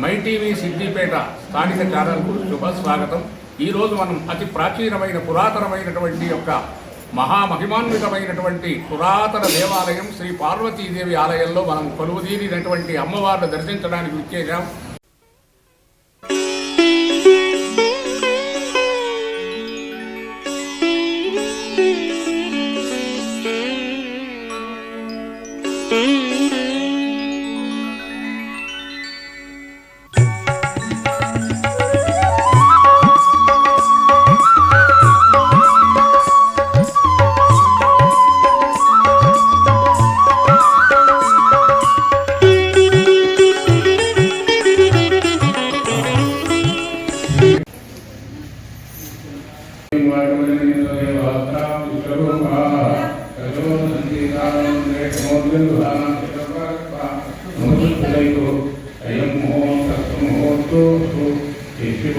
My TV Siddipet స్థానిక ఛానల్కు శుభస్వాగతం స్వాగతం. మనం అతి ప్రాచీనమైన పురాతనమైనటువంటి యొక్క మహామహిమాన్వితమైనటువంటి పురాతన దేవాలయం శ్రీ పార్వతీదేవి ఆలయంలో మనం కొలువుదీరినటువంటి అమ్మవారిని దర్శించడానికి విచ్చేసాం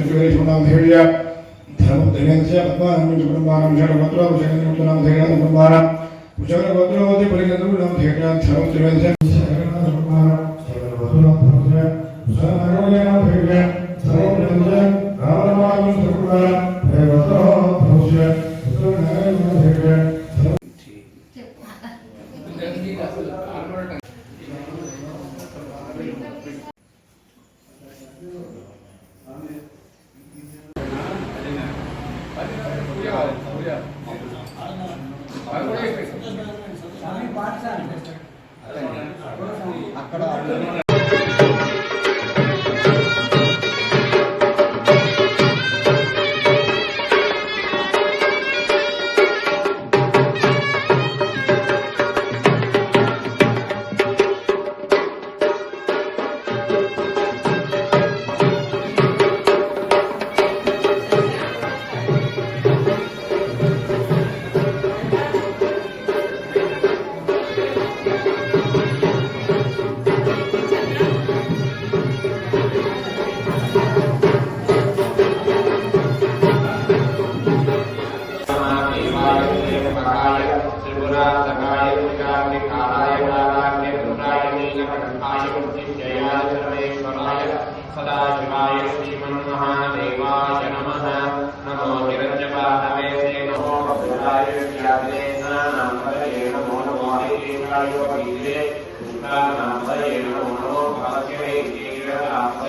ధైర్య ధర్మం ధైర్యస్య పద్మానం కుటుంబానం షడ్గోత్రోభిషేకం కుటుంబానం ధైర్యం కుటుంబానం కుశల గోత్రోవతి పరిగతులం ధైర్యం ధర్మం ధైర్యస్య అక్కడ नाम से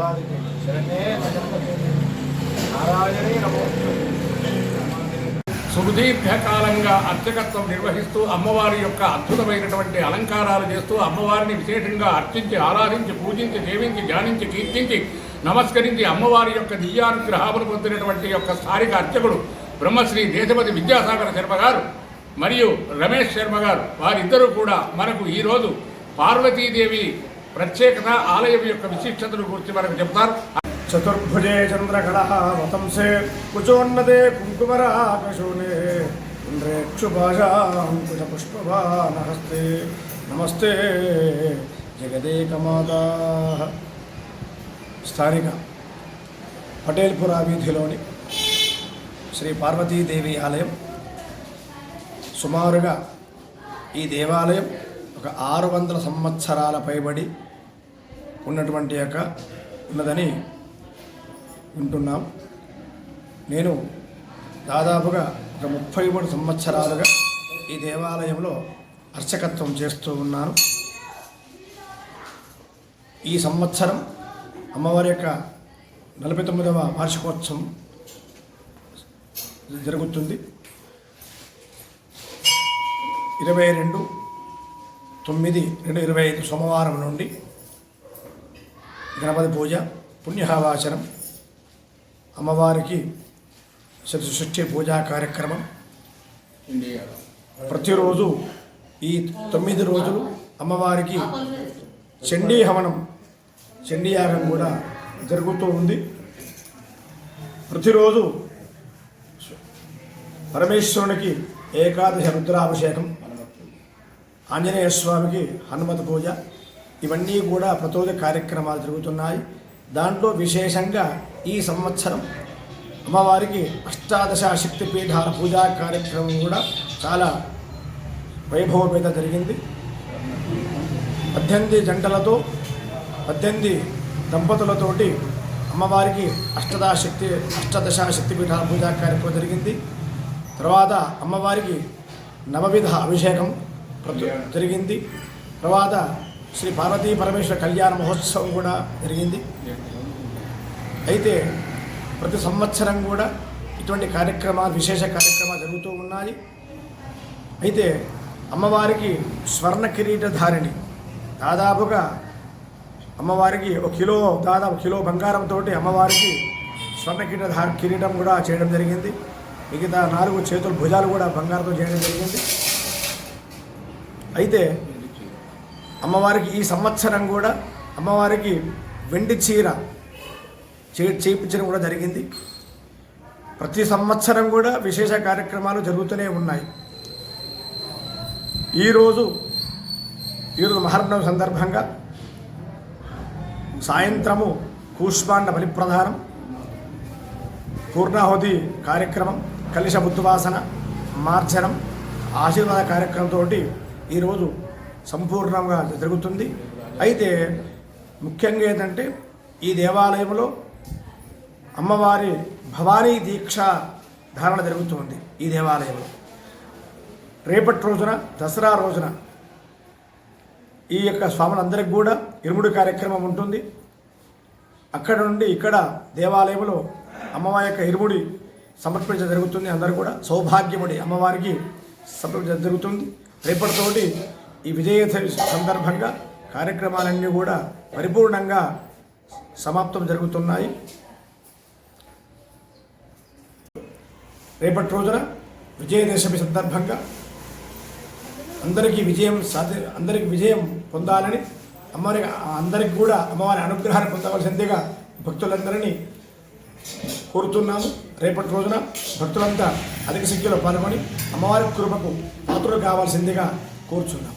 కామార్థదాదిని కాలంగా నారాయణే నమో. సుదీర్ఘకాలంగా అర్చకత్వం నిర్వహిస్తూ అమ్మవారి యొక్క అద్భుతమైనటువంటి అలంకారాలు చేస్తూ అమ్మవారిని విశేషంగా అర్చించి ఆరాధించి పూజించి దేవించి ధ్యానించి కీర్తించి నమస్కరించి అమ్మవారి యొక్క దివ్యానుగ్రహాలను పొందినటువంటి యొక్క స్థానిక అర్చకుడు బ్రహ్మశ్రీ దేశపతి విద్యాసాగర శర్మ గారు మరియు రమేష్ శర్మ గారు. వారిద్దరూ కూడా మనకు ఈరోజు పార్వతీదేవి ప్రత్యేకత ఆలయం యొక్క విశిష్టతను గురించి మనకు చెప్తారు. చతుర్భుజే చంద్రకళः వతంసే కుచోన్నదే కుంకుమరాకశూనే ఇంద్రేక్షుభాషాంకుశపుష్పబాణహస్తే నమస్తే జగదేకమాతా. స్థానిక పటేల్పురా వీధిలోని శ్రీ పార్వతీదేవి ఆలయం సుమారుగా ఈ దేవాలయం ఒక ఆరు వందల సంవత్సరాల పైబడి ఉన్నటువంటి యొక్క ఉన్నదని వింటున్నాం. నేను దాదాపుగా ఒక ముప్పై మూడు సంవత్సరాలుగా ఈ దేవాలయంలో అర్చకత్వం చేస్తూ ఉన్నాను. ఈ సంవత్సరం అమ్మవారి యొక్క నలభై తొమ్మిదవ వార్షికోత్సవం జరుగుతుంది. ఇరవై రెండు తొమ్మిది రెండు ఇరవై ఐదు సోమవారం నుండి గణపతి పూజ పుణ్యహావాచనం అమ్మవారికి సృష్టి పూజా కార్యక్రమం. ప్రతిరోజు ఈ తొమ్మిది రోజులు అమ్మవారికి చండీ హవనం చండీ యాగం కూడా జరుగుతూ ఉంది. ప్రతిరోజు పరమేశ్వరునికి ఏకాదశ రుద్రాభిషేకం ఆంజనేయ స్వామికి హనుమత పూజ. ఇవన్నీ కూడా ప్రతోద కార్యక్రమాలు జరుగుతున్నాయి. దాంట్లో విశేషంగా ఈ సంవత్సరం అమ్మవారికి అష్టాదశ శక్తిపీఠాల పూజా కార్యక్రమం కూడా చాలా వైభవపేత జరిగింది. పద్దెనిమిది జంటలతో పద్దెనిమిది దంపతులతోటి అమ్మవారికి అష్టదశ శక్తి అష్టదశ శక్తిపీఠాల పూజా కార్యక్రమం జరిగింది. తర్వాత అమ్మవారికి నవవిధ అభిషేకం జరిగింది. తర్వాత శ్రీ పార్వతీ పరమేశ్వర కళ్యాణ మహోత్సవం కూడా జరిగింది. అయితే ప్రతి సంవత్సరం కూడా ఇటువంటి కార్యక్రమాలు విశేష కార్యక్రమాలు జరుగుతూ ఉన్నాయి. అయితే అమ్మవారికి స్వర్ణ కిరీటధారిణి దాదాపుగా అమ్మవారికి ఒక కిలో దాదాపు కిలో బంగారంతో అమ్మవారికి స్వర్ణ కిరీట కిరీటం కూడా చేయడం జరిగింది. మిగతా నాలుగు చేతులు భుజాలు కూడా బంగారంతో చేయడం జరిగింది. అయితే అమ్మవారికి ఈ సంవత్సరం కూడా అమ్మవారికి వెండి చీర చే చేయించడం కూడా జరిగింది. ప్రతి సంవత్సరం కూడా విశేష కార్యక్రమాలు జరుగుతూనే ఉన్నాయి. ఈరోజు ఈరోజు మహర్ణం సందర్భంగా సాయంత్రము కూష్మాండ బలిప్రధానం పూర్ణాహుతి కార్యక్రమం కలిశ బుద్ధవాసన మార్జనం ఆశీర్వాద కార్యక్రమంతో ఈరోజు సంపూర్ణంగా జరుగుతుంది. అయితే ముఖ్యంగా ఏంటంటే ఈ దేవాలయంలో అమ్మవారి భవానీ దీక్ష ధారణ జరుగుతుంది ఈ దేవాలయంలో. రేపటి రోజున దసరా రోజున ఈ యొక్క స్వాములందరికీ కూడా ఇరుముడి కార్యక్రమం ఉంటుంది. అక్కడ నుండి ఇక్కడ దేవాలయంలో అమ్మవారి యొక్క ఇరుముడి సమర్పించడం జరుగుతుంది. అందరూ కూడా సౌభాగ్యముడి అమ్మవారికి సమర్పించడం జరుగుతుంది. రేపటితోటి ఈ విజయ సందర్భంగా కార్యక్రమాలన్నీ కూడా పరిపూర్ణంగా సమాప్తం జరుగుతున్నాయి. రేపటి రోజున విజయదశమి సందర్భంగా అందరికీ విజయం సాధి అందరికీ విజయం పొందాలని అమ్మవారి అందరికి కూడా అమ్మవారి అనుగ్రహాన్ని పొందవలసిందిగా భక్తులందరినీ కోరుతున్నాము. రేపటి రోజున భక్తులంతా అధిక సంఖ్యలో పాల్గొని అమ్మవారి కృపకు పాత్రలు కావాల్సిందిగా కోరుచున్నాం.